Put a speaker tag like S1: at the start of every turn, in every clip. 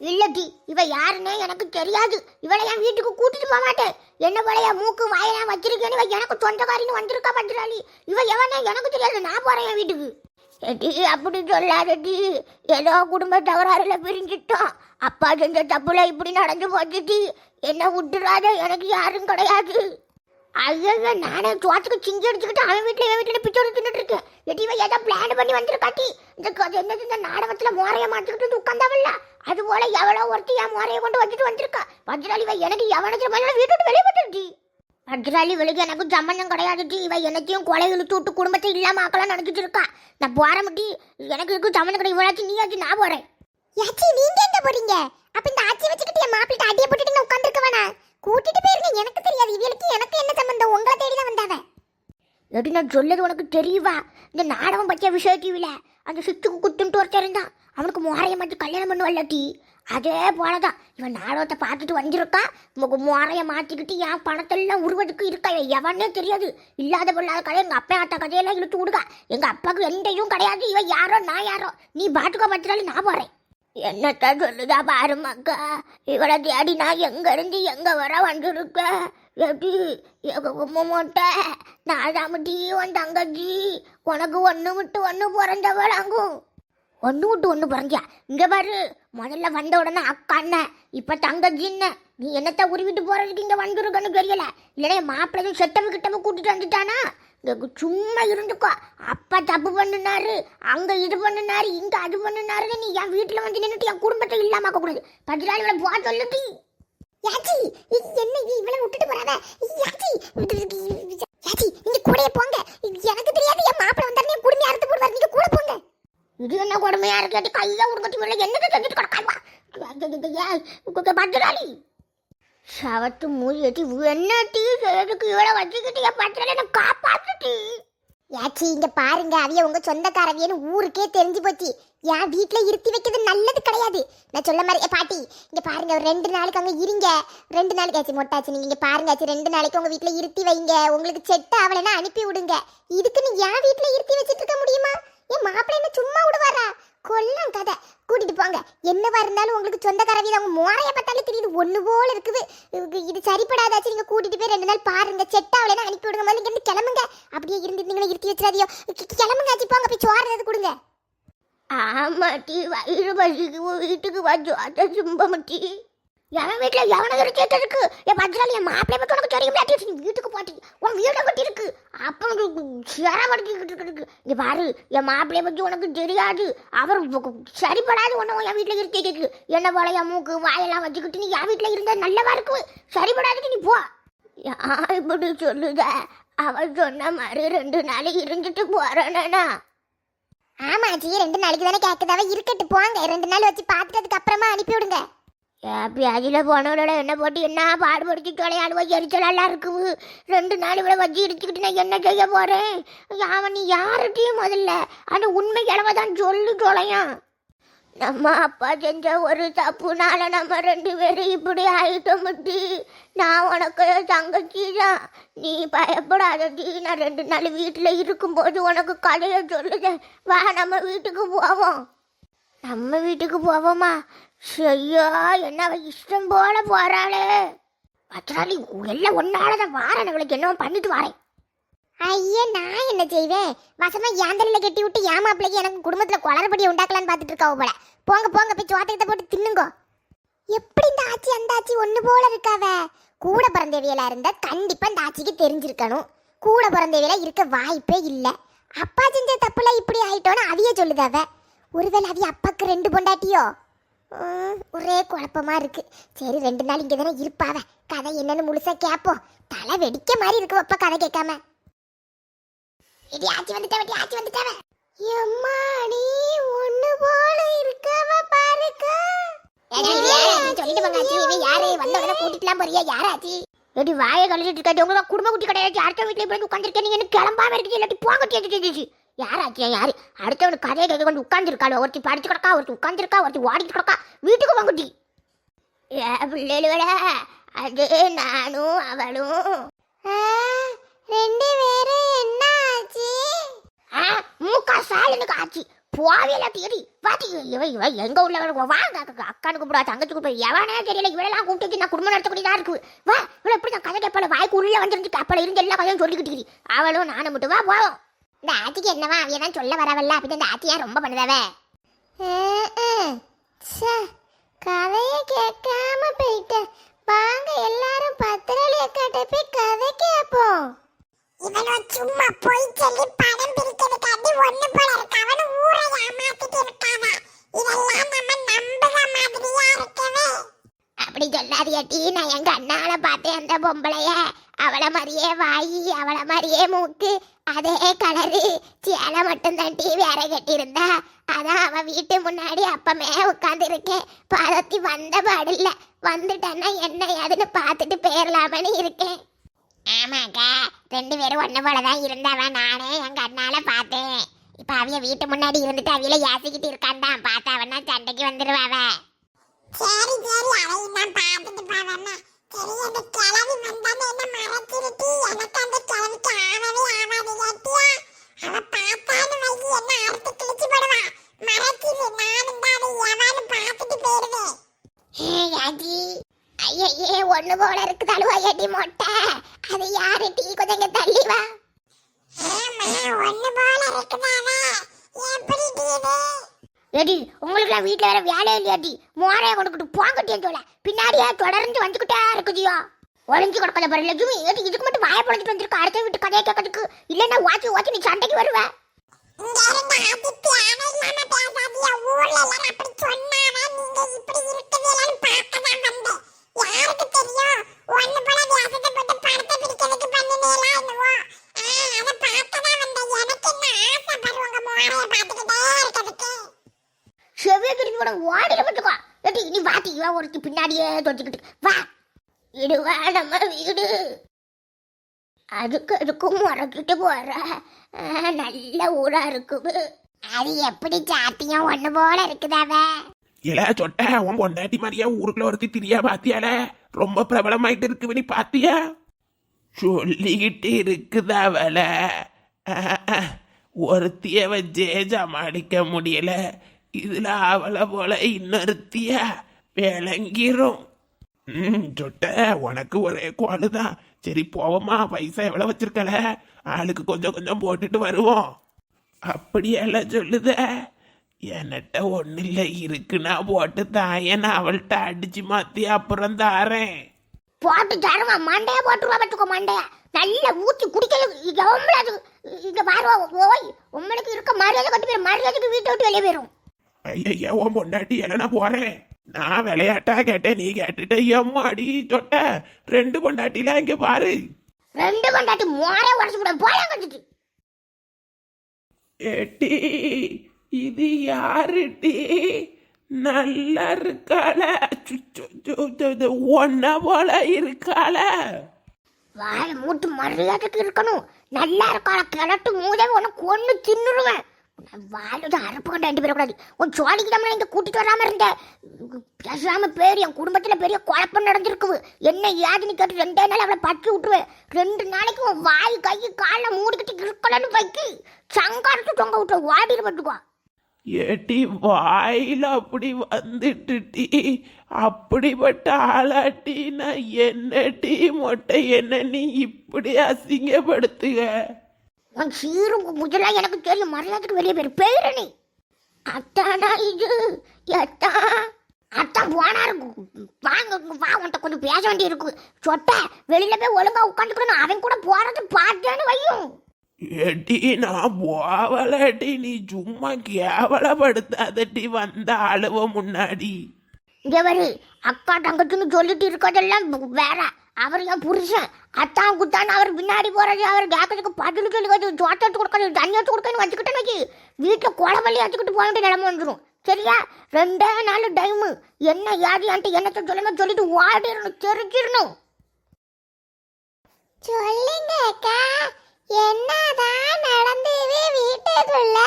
S1: இல்லடி இவ யாருன்னே எனக்கு தெரியாது. இவளை என் வீட்டுக்கு கூட்டிட்டு போக மாட்டேன். என்ன போலயா மூக்கு வாயெல்லாம் வச்சிருக்கேன்னு இவ எனக்கு சொந்தக்காரின்னு வந்திருக்கா பத்திராளி. இவ எவனே எனக்கு தெரியாது. நான் போறேன் என் வீட்டுக்கு. எடி அப்படி சொல்லாதடி. ஏதோ குடும்ப தகராறுல பிரிஞ்சிட்டோம். அப்பா செஞ்ச தப்புல இப்படி நடந்து போச்சுடி. என்ன விட்டுறாத எனக்கு யாரும் கிடையாது. ஐயோ நானே சோத்துக்கு சிங்கி அடிச்சுக்கிட்டு அவன் வீட்டில் என் வீட்டில் பிச்சை தின்னுட்டு இருக்கேன். எடி ஏதோ பிளான் பண்ணி வந்துருக்காட்டி இந்த என்னது இந்த நாடகத்தில் மோரைய மாற்றிக்கிட்டு உட்காந்தாவில்ல அது போல எவ்வளோ ஒருத்தி என் மோரையை கொண்டு வந்துட்டு வந்திருக்கா. வஜ்ராலி இவ எனக்கு எவனுக்கு மேல வீட்டு விட்டு வெளியே போட்டுருச்சு வஜ்ராலி வெளியே எனக்கு சம்மந்தம் கிடையாதுடி. இவன் என்னத்தையும் கொலை இழுத்து விட்டு குடும்பத்தை இல்லாமல் ஆக்கலாம் நினச்சிட்டு இருக்கா. நான் போற முட்டி. எனக்கு இருக்கும் சம்மந்தம் கிடையாது. இவ்வளோ நீ ஆச்சு நான் போகிறேன்
S2: யாச்சி நீங்கள் எங்கே போகிறீங்க அப்போ இந்த ஆச்சி வச்சுக்கிட்டு என் மாப்பிள்ளை அடியை போட்டுட்டு உட்காந்துருக்க வேணா கூட்டிட்டு போயிருங்க எனக்கு தெரியாது. இவளுக்கு எனக்கு என்ன சம்பந்தம்? உங்களை தேடி தான் வந்தாவ
S1: எடி நான் சொல்லது உனக்கு தெரியவா இந்த நாடகம் பற்றிய விஷய டிவியில் அந்த சுத்துக்கு குத்துன்ட்டு ஒருத்தர் இருந்தான். அவனுக்கு மோரையை மாற்றி கல்யாணம் பண்ணுவல்ல டீ. அதே போலதான். இவன் நாடகத்தை பார்த்துட்டு வந்திருக்கான். உங்க முறைய மாற்றிக்கிட்டு என் பணத்தெல்லாம் உருவதுக்கு இருக்கா? இவன் எவனே தெரியாது. இல்லாத பொல்லாத கதை. எங்கள் அப்பா ஆத்த கதையெல்லாம் இழுத்து விடுக்கா எங்கள் அப்பாவுக்கு எந்த இதுவும் கிடையாது. இவன் யாரோ நான் யாரோ. நீ பாட்டுக்கோ பார்த்துட்டாலும் நான் போகிறேன் என்னத்த சொல்லுதா பாருமாக்கா இவளை தேடி நான் எங்க இருந்து எங்க வர வந்திருக்க? எப்படி எங்க மொட்டை நாதாமட்டி உன் தங்கச்சி. உனக்கு ஒன்று விட்டு ஒன்று பிறந்தவளாங்கும் ஒன்று விட்டு ஒன்று பிறந்தியா? இங்க பாரு முதல்ல வந்த உடனே அக்கா அண்ணன் இப்போ இப்ப தங்கச்சின்ன நீ என்னத்த உருவிட்டு போறதுக்கு இங்க வந்துருக்கன்னு தெரியல. இல்லைன்னா மாப்பிள்ளையும் செட்டவு கிட்டவு கூட்டிட்டு வந்துட்டானா? சும்மா இருந்துக்கோ. அப்பா தப்பு பண்ணினாரு அங்க இது பண்ணுனாரு இங்க அது பண்ணினாருன்னு நீ என் வீட்டில் வந்து நின்னுட்டு என் குடும்பத்தை இல்லாமக்க கூடாது. பதினாலு இவளை போக சொல்லுட்டி
S2: யாச்சி என்ன இது இவளை விட்டுட்டு போறாவ யாச்சி யாச்சி நீங்க கூடயே போங்க. எனக்கு தெரியாது என் மாப்பிள்ளை வந்தாரு நீ குடும்பம் அறுத்து போடுவார். நீங்க கூட போங்க.
S1: இது என்ன கொடுமையா இருக்காட்டி கையா உடுக்கட்டி வேலை என்னது செஞ்சுட்டு கிடக்காமா பத்திராளி சவத்து மூலியட்டி என்ன டீ செய்யறதுக்கு இவ்வளோ வச்சுக்கிட்டு என் பத்திராளி என்ன
S2: யாச்சி இங்க பாருங்க அவிய உங்க சொந்தக்காரவியன்னு ஊருக்கே தெரிஞ்சு போச்சு. என் வீட்டில் இருத்தி வைக்கிறது நல்லது கிடையாது. நான் சொல்ல மாதிரி பாட்டி இங்க பாருங்க ஒரு ரெண்டு நாளைக்கு அங்க இருங்க. ரெண்டு நாளைக்கு ஆச்சு மொட்டாச்சு நீங்க இங்க பாருங்க ஆச்சு ரெண்டு நாளைக்கு உங்க வீட்டில் இருத்தி வைங்க. உங்களுக்கு செட் ஆகலைன்னா அனுப்பி விடுங்க. இதுக்கு நீ என் வீட்ல இருத்தி வச்சிட்டு இருக்க முடியுமா? என் மாப்பிள்ளை என்ன சும்மா விடுவாரா? கொல்லம் கதை. கூட்டிட்டு போங்க. என்னவா இருந்தாலும் உங்களுக்கு சொந்தக்காரவி அவங்க மோரைய பார்த்தாலே தெரியுது. ஒண்ணு போல இருக்குது. இது சரிப்படாதாச்சு. நீங்க கூட்டிட்டு போய் ரெண்டு நாள் பாருங்க. செட் ஆகலைன்னா அனுப்பி விடுங்க. முதல்ல இங்கிருந்து கிளம்புங்க. அப்படியே இருந்துருந்தீங்களா இருத்தி வச்சிடாதியோ கிளம்புங்க ஆச்சு போங்க. போய் சோறது கொடுங்க.
S1: ஆமாட்டி. வயிறு பசிக்கு வீட்டுக்கு வச்சு அத சும்பமட்டி. எவன் வீட்டில் எவனை ஒரு கேட்டு இருக்கு? என் பத்திராளி என் மாப்பிள்ளை பத்தி உனக்கு தெரியும் நீ வீட்டுக்கு போட்டி. உன் வீட்டை கட்டி இருக்கு. அப்போ உனக்கு சிரமடிக்கிட்டு இருக்கு. இங்க பாரு என் மாப்பிள்ளைய பற்றி உனக்கு தெரியாது. அவர் சரிப்படாது ஒன்றும் என் வீட்டில் இருக்க என்ன போல என் மூக்கு வாயெல்லாம் வச்சுக்கிட்டு நீ என் வீட்டில் இருந்தால் நல்லவா இருக்கு? சரிப்படாதுக்கு நீ போ. யார் இப்படி சொல்லுத? அவர் சொன்ன மாதிரி ரெண்டு நாள் இருந்துட்டு போறேனா
S2: ஆமாச்சி ரெண்டு நாளைக்கு தானே கேட்குதாவ இருக்கட்டு போங்க. ரெண்டு நாள் வச்சு பார்த்துட்டதுக்கு அப்புறமா அனுப்பி விடுங்க
S1: ஏப்பி அதில் போனவளோட என்ன போட்டு என்ன பாடுபடுத்தி தொலையாடுவா எரிச்சலெல்லாம் இருக்குது. ரெண்டு நாள் இவ்வளோ வச்சு இடிச்சுக்கிட்டு நான் என்ன செய்ய போகிறேன் அவன் நீ யார்கிட்டையும் முதல்ல. அந்த உண்மை கிழமை தான் சொல்லு தொலையான் நம்ம அப்பா செஞ்ச ஒரு தப்புனால நம்ம ரெண்டு பேரும் இப்படி ஆயிட்டோம்டி நான் உனக்கு தங்கச்சி தான். நீ பயப்படாதடி நான் ரெண்டு நாள் வீட்டில் இருக்கும்போது உனக்கு கதையை சொல்லுதேன். வா நம்ம வீட்டுக்கு போவோம். நம்ம வீட்டுக்கு போவோமா? ஐயோ என்ன அவ இஷ்டம் போல போறாளே. பத்திராளி எல்லாம் ஒன்னாலதான் வாரேன். அவளுக்கு என்ன பண்ணிட்டு வாரேன்.
S2: ஐயே நான் என்ன செய்வேன்? வசமா ஏந்தலில் கட்டி விட்டு மாப்பிள்ளைக்கு எனக்கு குடும்பத்தில் குளறுபடியை உண்டாக்கலான்னு பார்த்துட்டு இருக்காவ போல. போங்க போங்க போய் சோத்தகத்தை போட்டு தின்னுங்கோ. எப்படி இந்த ஆச்சி அந்த ஆச்சி ஒன்று போல இருக்காவ கூட பிறந்தவியலா இருந்தால் கண்டிப்பாக இந்த ஆச்சிக்கு தெரிஞ்சிருக்கணும். கூட பிறந்தவியலா இருக்க வாய்ப்பே இல்லை. அப்பா செஞ்ச தப்புல இப்படி ஆயிட்டோன்னு அவிய சொல்லுதாவ ஒருவேளை அவிய அப்பாக்கு ரெண்டு பொண்டாட்டியோ? ஒரே குழப்பமா இருக்கு. சரி ரெண்டு நாள் இங்க தானே இருப்பாவ. கதை என்னன்னு முழுசா கேப்போம். தலை வெடிக்க மாதிரி இருக்கு அப்பா கதை கேட்காம. இடி ஆச்சி வந்துட்டாவ இடி ஆச்சி வந்துட்டாவ எம்மாடி ஒண்ணு போல இருக்கவ பாருக்கா. சொல்லிட்டு போங்க ஆச்சி. இவன் யாரு? வந்த உடனே கூட்டிட்டுலாம் போறியா? யாராச்சி
S1: எடி வாயை கழிச்சிட்டு இருக்காது உங்க குடும்ப குட்டி கிடையாது அடுத்த வீட்டுல இப்படி உட்காந்துருக்கேன் நீங்க என்ன கிளம்பாம இருக்கு? இல்லாட்டி போங்க கேட்டு யாராச்சியா யாரு? அடுத்தவனுக்கு கதையை கேட்க கொண்டு உட்காந்துருக்காள் ஒருத்தி படிச்சு கிடக்கா ஒருத்தி உட்காந்துருக்கா ஒருத்தி ஓடிட்டு கிடக்கா? வீட்டுக்கு வாங்குட்டி ஏ பிள்ளைகள அது நானும் அவளும்.
S2: ரெண்டு பேரும் என்ன ஆச்சு?
S1: ஆ, மூக்கா சாலனுக்கு ஆச்சு போவியல தேடி பாத்தி இவ இவ எங்க உள்ள வாங்க அக்கானு கூப்பிடா தங்கச்சி கூப்பிட எவனே தெரியல இவளெல்லாம் கூப்பிட்டு நான் குடும்பம் நடத்தக்கூடியதா இருக்கு. வா இவ்வளோ எப்படி நான் கதை கேட்பாள்? வாய்க்கு உள்ள வந்துருந்து அப்பல இருந்து எல்லா கதையும் சொல்லிக்கிட்டு அவளும் நானும் மட்டும் வா போவோம்.
S2: இந்த ஆச்சிக்கு என்னவா அவிய தான் சொல்ல வரவல்ல அப்படி இந்த ஆச்சியா ரொம்ப பண்ணுதாவே? கதையை கேட்காம போயிட்டேன். வாங்க எல்லாரும் பத்திரலி அக்காட்ட போய் கதை கேட்போம் இவனோ சும்மா போய் சொல்லி படம் பிரிக்கிறதுக்காண்டி ஒண்ணு போல இருக்கு. அவனு ஊரை ஏமாத்திட்டு இருக்காங்க இதெல்லாம் நம்ம நம்புற மாதிரியா இருக்கவே.
S1: அப்படி சொல்லாதியாட்டி நான் எங்க அண்ணால பார்த்தேன் அந்த பொம்பளைய. அவளை மாதிரியே வாயி அவளை மாதிரியே மூக்கு. அதே கலரு சேலை மட்டும் தட்டி வேற கட்டியிருந்தா. அதான் அவன் வீட்டு முன்னாடி அப்பமே உட்காந்துருக்கேன் பதத்தி வந்த பாடில்ல. வந்துட்டேன்னா என்ன ஏதுன்னு பார்த்துட்டு போயிடலாமனு இருக்கேன்
S2: ஆமாக்கா ரெண்டு பேரும் ஒண்ணு போலதான் இருந்தவன் நானே எங்க அண்ணால பார்த்தேன். இப்ப அவிய வீட்டு முன்னாடி இருந்துட்டு அவியில யாசிக்கிட்டு இருக்கான்டான் பார்த்தா அவனா சண்டைக்கு வந்துருவாவ. சரி சரி அவன் நான் பார்த்துட்டு அந்த
S1: ஐயே ஒண்ணு போல இருக்கு தழுவாயடி மொட்டை? அது யாரு? டீ கொஞ்சம் இங்க தள்ளி வா.
S2: ஒண்ணு போல இருக்குதாவே? எப்படி டீ
S1: எடி உங்களுக்கு வீட்டில் வேற வேலை இல்லையாட்டி மோரைய கொண்டுக்கிட்டு போங்கட்டியே சொல்ல. பின்னாடியே தொடர்ந்து வந்துக்கிட்டே இருக்குதியோ ஒளிஞ்சு கொடுக்காத பாரு. லட்சுமி எது இதுக்கு மட்டும் வாய பொழைச்சிட்டு வந்திருக்க? அடுத்த வீட்டு கதையை கேட்கறதுக்கு. இல்லைன்னா வாட்சி வாட்சி நீ சண்டைக்கு வருவேன்
S2: இங்க யாருக்கு தெரியும்? போல வியாசத்தை போட்டு பிடிக்கிறதுக்கு பண்ணினேலாம் என்னவோ ஆ, அதை பார்க்க தான் வந்தேன் எனக்கு என்ன ஆசை பாரு உங்க மோரைய பார்த்துக்கிட்டே இருக்கிறதுக்கு
S1: செவ்விய திருப்பி கூட ஓடிட பட்டுக்கோ ஏடி ஒருத்தி பின்னாடியே தொச்சுக்கிட்டு வா இடுவா நம்ம வீடு. அதுக்கு அதுக்கும் முறக்கிட்டு போற. நல்ல ஊரா இருக்குது.
S2: அது எப்படி சாத்தியம் ஒண்ணு போல இருக்குதாவ
S3: இல சொட்ட உன் பொண்டாட்டி மாதிரியா ஊருக்குள்ள ஒருத்தி திரியா பாத்தியால ரொம்ப பிரபலமாயிட்டு இருக்கு நீ பாத்தியா? சொல்லிக்கிட்டு இருக்குதா அவள. ஒருத்திய வச்சே சமாளிக்க முடியல. இதுல அவளை போல இன்னொருத்திய? விளங்கிரும் ம் சொட்ட உனக்கு ஒரே கோளுதான் சரி போவோமா பைசா எவ்வளவு வச்சிருக்கல? ஆளுக்கு கொஞ்சம் கொஞ்சம் போட்டுட்டு வருவோம். அப்படியெல்லாம் சொல்லுத. என்கிட்ட ஒன்றும் இல்லை இருக்குன்னா போட்டு தாயன் நான் அவள்கிட்ட அடிச்சு மாத்தி அப்புறம் தாரேன்.
S1: போட்டு தருவா மண்டைய போட்டுருவா பட்டுக்கோ மண்டைய. நல்ல ஊத்தி குடிக்கல எவ்வளவு அது இங்க பாருவா ஓய் உங்களுக்கு இருக்க மரியாதை கட்டி போயிரும் மரியாதைக்கு வீட்டை விட்டு வெளியே போயிரும்.
S3: ஐயா உன் பொண்டாட்டி எல்லாம் போறேன். நான் விளையாட்டா கேட்டேன் நீ கேட்டுட்ட. எம்மாடி சொட்ட. ரெண்டு பொண்டாட்டிலாம் இங்க பாரு.
S1: ரெண்டு கொண்டாட்டி மோரே உடச்சு விட போல கட்டிட்டு
S3: ஏட்டி இது யாருடி நல்லா இருக்காள. ஒன்ன போல இருக்காள.
S1: வாய மூட்டு மரியாதைக்கு இருக்கணும். நல்லா இருக்காள. கிளட்டு மூதே உனக்கு ஒண்ணு தின்னுருவேன். வாயில அறுப்பு கண்ட ரெண்டு பேரும் கூடாது. உன் ஜோலிக்கு தான் இங்கே கூட்டிட்டு வராமல் இருந்த. பேசாம பேர் என் குடும்பத்தில் பெரிய குழப்பம் நடந்திருக்குது. என்ன ஏதுன்னு கேட்டு ரெண்டே நாள் அவளை பற்றி விட்டுருவேன். ரெண்டு நாளைக்கு உன் வாய் கை காலில் மூடிக்கிட்டு இருக்கலன்னு வைக்கி சங்காரத்து தொங்க விட்டு வாடிட்டு பட்டுக்குவா
S3: ஏட்டி வாயில் அப்படி வந்துட்டுட்டி. அப்படிப்பட்ட ஆளாட்டி நான் என்ன டீ மொட்டை என்ன நீ இப்படி அசிங்கப்படுத்துக.
S1: உன் சீரும் முதலாம் எனக்கு தெரியும். மரியாதைக்கு வெளியே போயிரு. பேரு நீ. அத்தானா இது. எத்தான் அத்தான் போனாரு வாங்க வா உன்கிட்ட கொஞ்சம் பேச வேண்டி இருக்கு. சொட்ட வெளியில போய் ஒழுங்கா உட்காந்துக்கணும். அவன் கூட போறது பார்த்தேன்னு வையும்.
S3: ஏட்டி நான் போவலட்டி நீ சும்மா கேவலப்படுத்தாதட்டி வந்த அழுவ முன்னாடி.
S1: இங்க வரு. அக்கா தங்கச்சின்னு சொல்லிட்டு இருக்கதெல்லாம் வேற. அவர் என் புருஷன். அத்தான் குத்தான் அவர் பின்னாடி போகிறது அவர் கேட்கறதுக்கு பதில் சொல்லுவது சோத்த எடுத்து கொடுக்கணும் தண்ணி எடுத்து கொடுக்கணும் வச்சுக்கிட்டேன்னு வைக்கி வீட்டில் குளவள்ளி வச்சுக்கிட்டு போக வேண்டிய நிலைமை வந்துடும் சரியா? ரெண்டே நாள் டைமு என்ன யாதியான்ட்டு என்னத்தை சொல்லுங்க சொல்லிட்டு ஓடிடணும் தெரிஞ்சிடணும்.
S2: சொல்லுங்க அக்கா. என்னதான் நடந்தது வீட்டுக்குள்ள?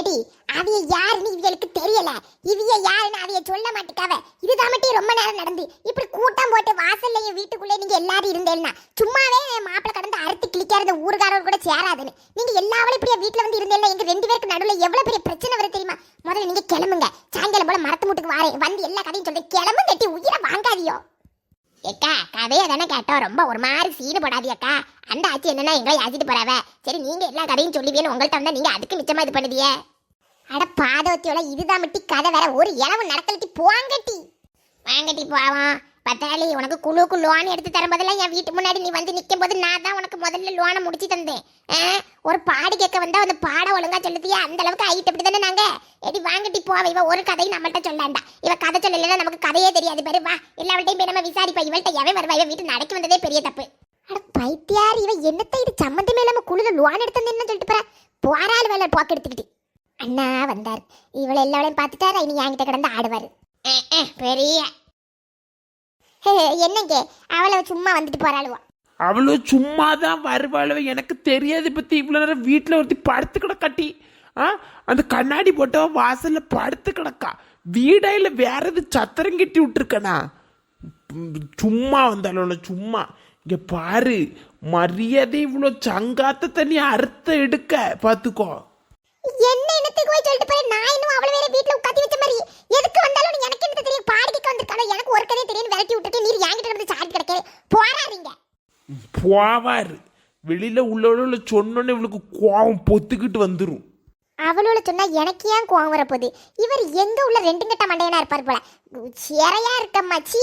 S2: எடி அவிய யாருன்னு இவங்களுக்கு தெரியல. இவிய யாருன்னு அவிய சொல்ல மாட்டேக்காவ. இதுதான் மட்டும் ரொம்ப நேரம் நடந்து. இப்படி கூட்டம் போட்டு வாசல்லையும் வீட்டுக்குள்ளே நீங்க எல்லாரும் இருந்தேன்னா சும்மாவே என் மாப்பிள்ள கடந்து அறுத்து கிளிக்காத ஊருக்காரர் கூட சேராதுன்னு. நீங்க எல்லாவளும் இப்படியே வீட்டுல வந்து இருந்தேல்ல எங்க ரெண்டு பேருக்கு நடுவில் எவ்வளவு பெரிய பிரச்சனை வர தெரியுமா? முதல்ல நீங்க கிளம்புங்க. சாயங்காலம் போல மரத்து மூட்டுக்கு வாரேன். வந்து எல்லா கதையும் சொல்றேன். கிளம்பு கட்டி உயிரை வாங்காதியோ. ஏக்கா கதையை தானே கேட்டோம். ரொம்ப ஒரு மாதிரி சீனு போடாதி அக்கா அந்த ஆச்சு என்னன்னா எங்களை யாசிட்டு போறாவ. சரி நீங்க எல்லா கதையும் சொல்லுவீன்னு உங்கள்ட்ட வந்தா நீங்க அதுக்கு மிச்சமா இது பண்ணுதியே அட பாதவத்தியோட இதுதான் மட்டி கதை வேற. ஒரு இளவு நடக்கலட்டி போங்கட்டி வாங்கட்டி போவோம். பத்தாளி உனக்கு குழுக்கு லோன் எடுத்து தரும்போதெல்லாம் என் வீட்டு முன்னாடி நீ வந்து நிற்கும் போது நான் தான் உனக்கு முதல்ல லோனை முடிச்சு தந்தேன். ஒரு பாடு கேட்க வந்தா அந்த பாட ஒழுங்கா சொல்லுதியா? அந்த அளவுக்கு ஐட்டு அப்படி தானே நாங்க? எடி வாங்கிட்டு போவ இவ ஒரு கதையும் நம்மள்ட்ட சொல்லாண்டா. இவ கதை சொல்லலைன்னா நமக்கு கதையே தெரியாது. பாரு வா. எல்லாவட்டையும் போய் நம்ம விசாரிப்பா இவள்கிட்ட எவன் வருவா? இவ வீட்டு நடக்கி வந்ததே பெரிய தப்பு. அட பைத்தியார் இவ என்னத்தை இது? சம்மந்தமே இல்லாம குழுல லோன் எடுத்தேன்னு சொல்லிட்டு போற. போராள் வேலை போக்கு எடுத்துக்கிட்டு. அண்ணா வந்தார். இவளை எல்லாவளையும் பார்த்துட்டாரா? இனி என்கிட்ட கிடந்து ஆடுவாரு. பெரிய என்னங்க? அவளை சும்மா வந்துட்டு போறாளுவா.
S3: அவ்வளோ சும்மா தான் வருவாளோ எனக்கு தெரியாது பத்தி. இவ்வளோ நேரம் வீட்டில் ஒருத்தி படுத்து கிடக்காட்டி. ஆ? அந்த கண்ணாடி போட்டவ வாசல்ல படுத்து கிடக்கா. வீடா இல்லை வேற எது சத்திரம் கட்டி விட்டுருக்கனா? சும்மா வந்தாலும் சும்மா. இங்க பாரு. மரியாதை இவ்வளோ சங்காத்த தண்ணி அறுத்த எடுக்க. பார்த்துக்கோ
S2: என்ன என்னத்துக்கு போய் சொல்லிட்டு போய் நான் இன்னும் அவளை வேற வீட்ல உட்காந்து வச்ச மாதிரி எதுக்கு வந்தாலும் நீ எனக்கு என்ன தெரியும் பாடிக்கு வந்திருக்கானோ எனக்கு ஒரு கதையை தெரியும் விரட்டி விட்டுட்டு நீர் என்கிட்ட கிடந்து சாடி கிடக்க போறாதீங்க
S3: போவாரு வெளியில் உள்ளவள சொன்னோன்னு இவளுக்கு கோவம் பொத்துக்கிட்டு வந்துடும்
S2: அவளோட சொன்னா எனக்கு ஏன் கோவம் வரப்போகுது? இவர் எங்க உள்ள ரெண்டு கட்ட மண்டையனா இருப்பார் போல. சிறையா இருக்கம்மா சீ.